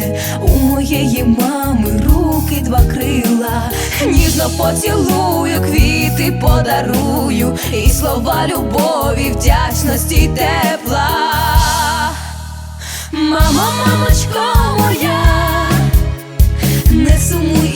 лебедине, у моєї мами руки два крила, ніжно поцілую, квіти подарую, і слова любові, вдячності й тепла. Мамо, мамочко моя, не сумуй